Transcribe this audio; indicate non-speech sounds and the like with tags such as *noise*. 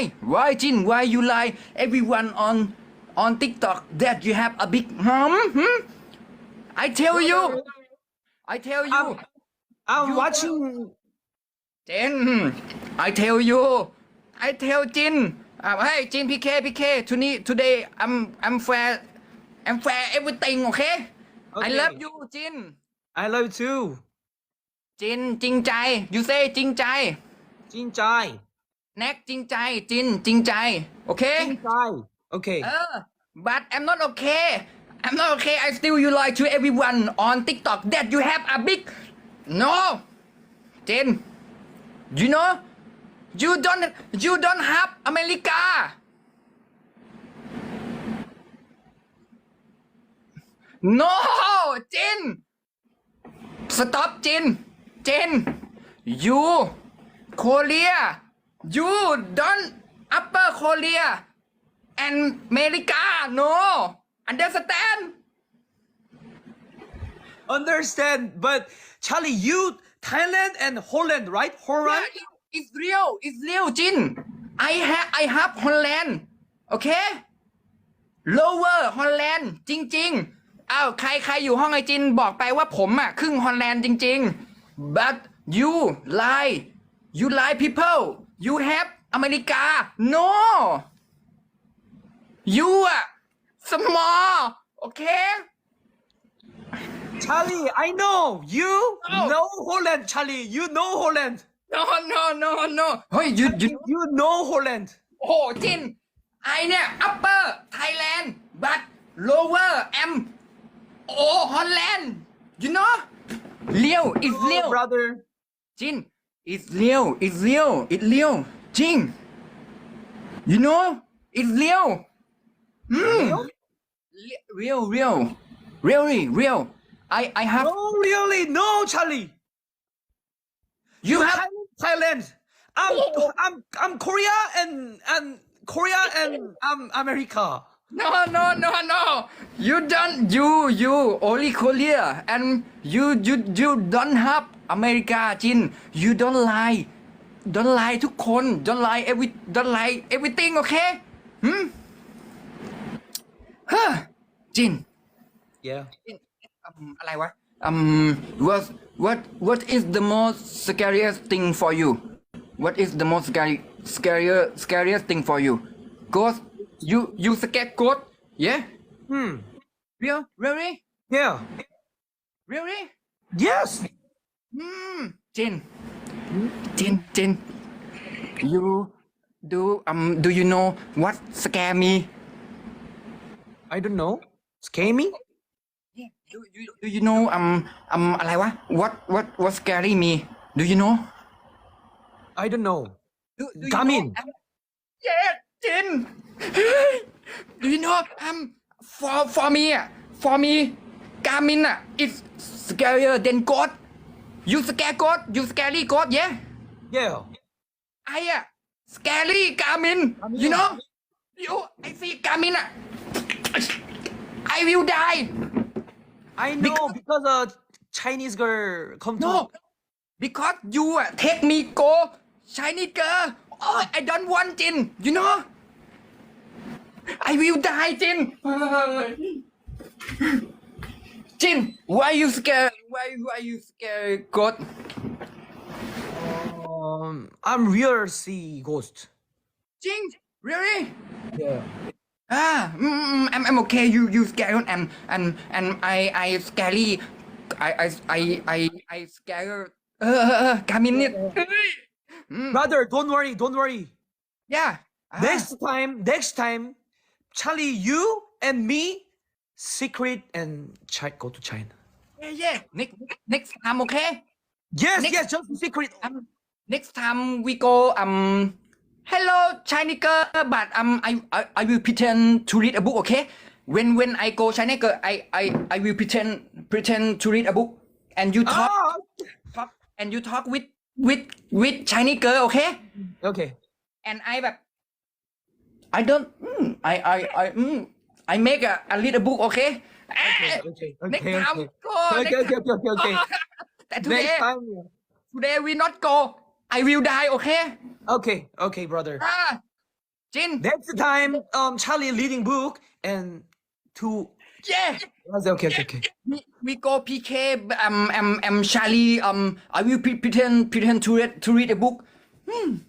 lie. Why, Jin? Why you lie? Everyone on on TikTok that you have a big hum. Hmm? I tell you. I tell you. I'm, I'm you watching. Jin, I tell you. I tell Jin. Uh, hey, Jin PK PK. Today, today I'm I'm fair. I'm fair everything. Okay? okay. I love you, Jin. I love you too. Jin, Jin Jai. You say Jin Jai. Jin Jai. แน็กจริงใจจินจริงใจ โอเค Jin Jai. Okay. เออ but I'm not okay I'm not okay I still you lie to everyone on TikTok that you have a big no จิน you know you don't you don't have อเมริกา no จิน stop จินจิน you Korea you don't upper Korea and America no understand Understand, but Charlie, you Thailand and Holland, right? Holland. Yeah, it- it's real it's real จิน I have I have Holland โอเค lower Holland จริงๆอ้าวใครใครอยู่ห้องไอจินบอกไปว่าผมอะครึ่งฮอลแลนด์จริง ๆ but you lie you lie people you have อเมริกา no you อ่ะ small โอเค Charlie, I know you No. know Holland. Charlie, you know Holland. no no no no เฮ้ย you you You know Holland. โอ้โหจิน ไอเนี่ย upper Thailand but lower am โอ้ Holland you know เลี้ยว is Oh, เลี้ยว brother. จิน it's Leo. It's Leo. It's Leo. Jing. You know? It's Leo. Mm. Real, real. Really, real. I, I have. No, really. No, Charlie. You, you have. Thailand. I'm, oh. I'm, I'm Korea and, and Korea and um, America. No, no, no, no. You don't, you, you, only Korea. And you, you, you don't have America, Jin. You don't lie. Don't lie ทุกคน Don't lie every. Don't lie everything. Okay? Hmm. Huh. Jin. Yeah. Jin. Um, อะไรวะ Um. What, what, what is the most scariest thing for you? What is the most scary, scarier, scariest thing for you? Ghost. You, you scared ghost? Yeah. Hmm. Real? Really? Yeah. Really? Yes. Hmm. Jin. Jin. Jin. You do um do you know what scare me? I don't know. Scare me? Yeah. Do you do you know um um อะไรวะ What what what scary me? Do you know? I don't know. Do, do you Gamin. know? Um, yeah, Jin. do you know um for for me ah, for me Garmin ah is scarier than God. You scare God? You scary God? Yeah. Yeah. I uh, scary Garmin. You know? You, I see Garmin. Uh, I will die. I know because a Chinese girl come to. No, because you uh, take me go Chinese girl. Oh, I don't want Jin. You know? I will die, Jin. *laughs* Jin, why you scared? why why you scared God? Um, I'm real sea ghost. Jing, really? Yeah. Ah, mm, mm I'm, I'm okay. You you scared and and and I I scary. I I I I I scared. Uh, uh, uh, uh, come in it. Mm. Brother, don't worry, don't worry. Yeah. Ah. Next time, next time, Charlie, you and me, secret and chi- go to China yeah yeah next next time okay Yes, Next- yes, just secret. um next time we go um hello Chinese girl but um I, I I will pretend to read a book okay when when I go Chinese girl I I I will pretend pretend to read a book and you talk Ah, talk and you talk with with with Chinese girl okay okay. and I แบบ I don't mm, I I I mm, I make a, a little book okay Okay, eh, okay, okay, next time go. Okay, okay, okay, okay, okay. *laughs* Today, next time. today we not go. I will die. Okay. Okay, okay, brother. Ah, Jin. Next time, um, Charlie leading book and to Yeah. Okay, okay, okay. We, we go PK. Um, um, um, Charlie. Um, I will pretend pretend to read to read a book. Hmm.